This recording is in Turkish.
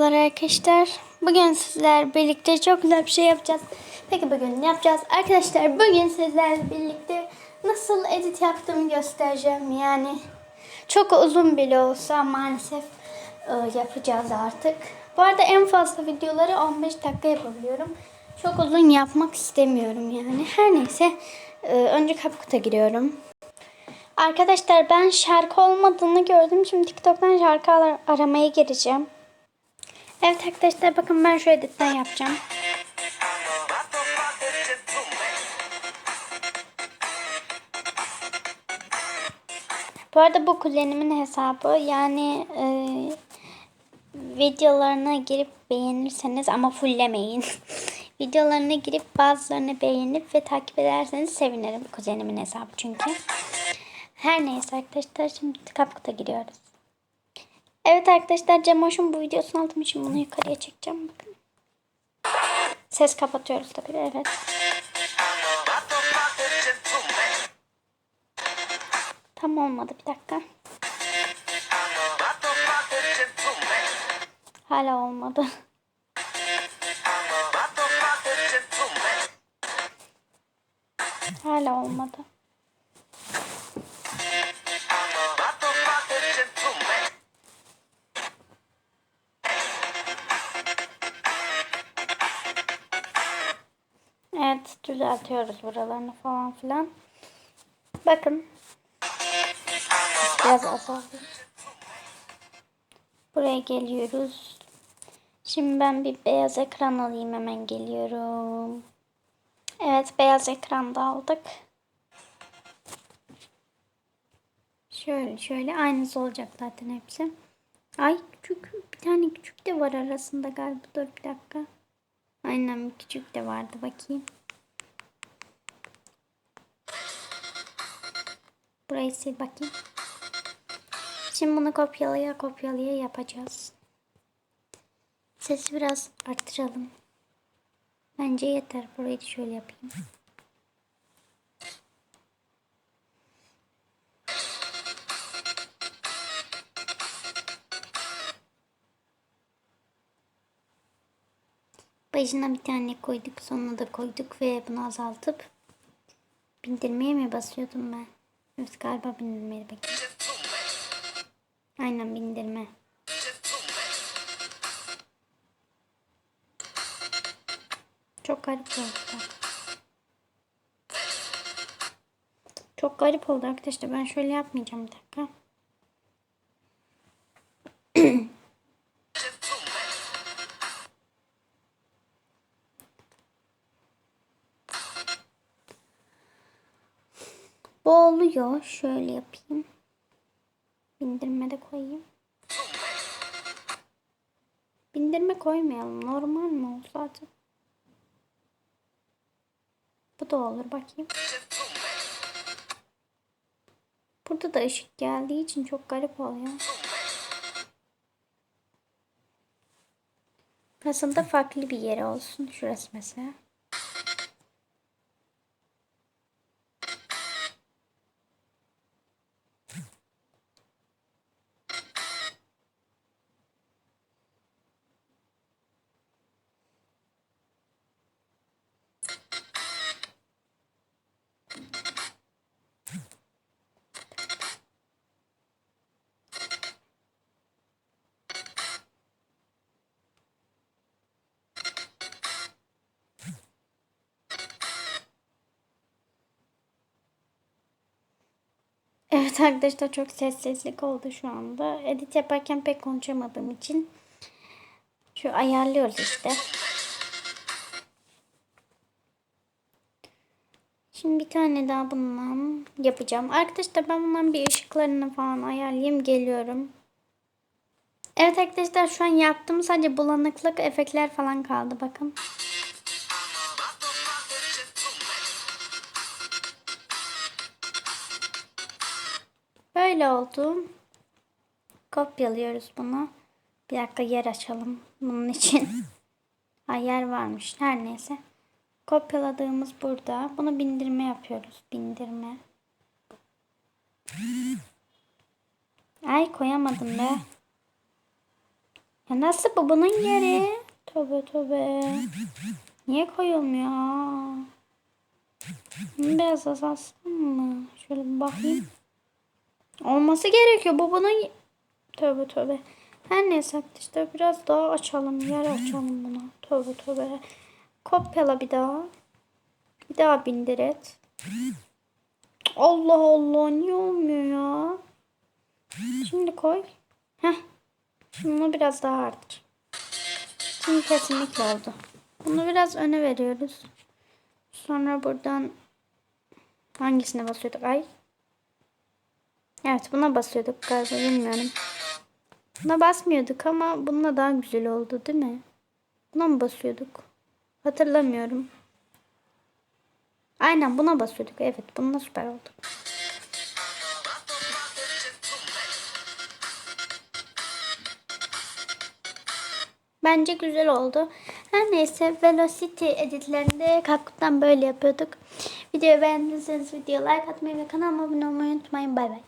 Merhabalar arkadaşlar. Bugün sizler birlikte çok güzel bir şey yapacağız. Peki bugün ne yapacağız? Arkadaşlar bugün sizlerle birlikte nasıl edit yaptığımı göstereceğim. Yani çok uzun bile olsa maalesef e, yapacağız artık. Bu arada en fazla videoları 15 dakika yapabiliyorum. Çok uzun yapmak istemiyorum yani. Her neyse e, önce CapCut'a giriyorum. Arkadaşlar ben şarkı olmadığını gördüm. Şimdi TikTok'tan şarkı ar- aramaya gireceğim. Evet arkadaşlar bakın ben şu editten yapacağım. Bu arada bu kuzenimin hesabı yani e, videolarına girip beğenirseniz ama fulllemeyin. videolarına girip bazılarını beğenip ve takip ederseniz sevinirim kuzenimin hesabı çünkü. Her neyse arkadaşlar şimdi kapkuta giriyoruz. Evet arkadaşlar Cemoş'un bu videosunu aldım için bunu yukarıya çekeceğim. Bakın. Ses kapatıyoruz tabii evet. Tam olmadı bir dakika. Hala olmadı. Hala olmadı. Evet düzeltiyoruz buralarını falan filan. Bakın. Biraz azaldı. Buraya geliyoruz. Şimdi ben bir beyaz ekran alayım hemen geliyorum. Evet beyaz ekranda aldık. Şöyle şöyle aynısı olacak zaten hepsi. Ay küçük bir tane küçük de var arasında galiba. Dur bir dakika. Aynen küçük de vardı bakayım. Burayı sil bakayım. Şimdi bunu kopyalaya kopyalaya yapacağız. Sesi biraz arttıralım. Bence yeter. Burayı da şöyle yapayım. Başına bir tane koyduk. Sonuna da koyduk ve bunu azaltıp bindirmeye mi basıyordum ben? Evet galiba bindirmeye bakayım. Aynen bindirme. Çok garip oldu. Çok garip oldu arkadaşlar. Ben şöyle yapmayacağım bir dakika. Bu oluyor. Şöyle yapayım. Bindirme de koyayım. Bindirme koymayalım. Normal mi oldu zaten? Bu da olur. Bakayım. Burada da ışık geldiği için çok garip oluyor. Aslında farklı bir yeri olsun. Şurası mesela. Evet arkadaşlar çok sessizlik oldu şu anda. Edit yaparken pek konuşamadığım için şu ayarlıyoruz işte. Şimdi bir tane daha bundan yapacağım. Arkadaşlar ben bundan bir ışıklarını falan ayarlayayım geliyorum. Evet arkadaşlar şu an yaptığım sadece bulanıklık efektler falan kaldı bakın. Böyle oldu. Kopyalıyoruz bunu. Bir dakika yer açalım bunun için. ha, yer varmış. Her neyse. Kopyaladığımız burada. Bunu bindirme yapıyoruz. Bindirme. Ay koyamadım be. Ya nasıl bu bunun yeri? Tövbe tövbe. Niye koyulmuyor? Biraz azalsın mı? Şöyle bir bakayım. Olması gerekiyor. Bu bunun... Tövbe tövbe. Her neyse arkadaşlar biraz daha açalım. Yer açalım buna. Tövbe tövbe. Kopyala bir daha. Bir daha bindir et. Allah Allah niye olmuyor ya? Şimdi koy. Heh. Bunu biraz daha arttır. Şimdi kesinlikle oldu. Bunu biraz öne veriyoruz. Sonra buradan hangisine basıyorduk? Ay. Evet buna basıyorduk galiba bilmiyorum. Buna basmıyorduk ama bununla daha güzel oldu değil mi? Buna mı basıyorduk? Hatırlamıyorum. Aynen buna basıyorduk. Evet bununla süper oldu. Bence güzel oldu. Her neyse Velocity editlerinde Kakut'tan böyle yapıyorduk. Videoyu beğendiyseniz video like atmayı ve kanalıma abone olmayı unutmayın. Bay bay.